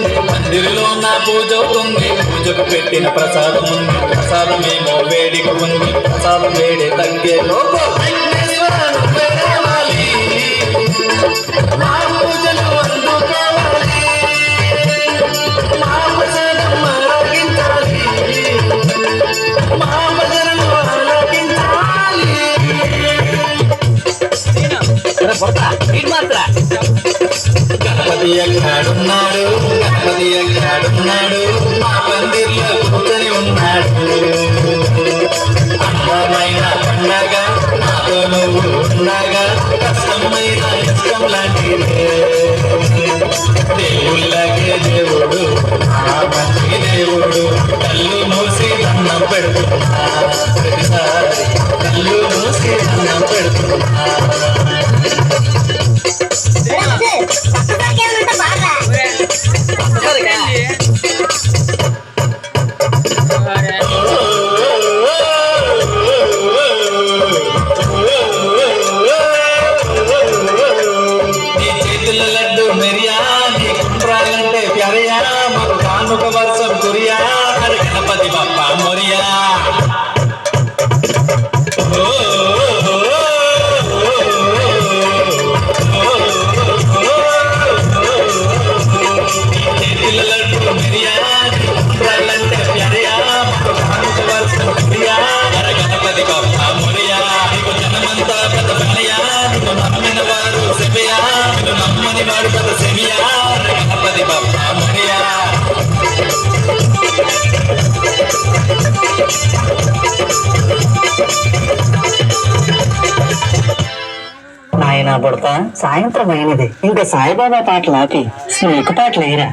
మందిరిలో నా పూజ ఉంది. పూజకు పెట్టిన ప్రసాదం ఉంది. ప్రసాదమేమో వేడిక ఉంది. ప్రసాదం వేడి తగ్గే లోపల గణపతి ఎక్కడున్నాడు గణపతి ఎక్కడున్నాడు మా పందిర్లో కూర్చొని ఉన్నాడు అందమైన పండగ నాతో నువ్వు ఉండగా కష్టమైన ఇష్టం లాంటిదే దేవుళ్ళకే దేవుడు ఆ మంచి దేవుడు కళ్ళు మూసి పెడుతున్నా ప్రతిసారి కళ్ళు మూసి అన్నం పెడుతున్నా చేతుల మెరియా నీ కుండ్రాలంటే ప్యారయా మాకు కానుక వర్షం అయినా పుడతా? సాయంత్రం అయినది. ఇంకా సాయిబాబా పాటలు ఆపి స్నేక్ పాటలు వేయరా?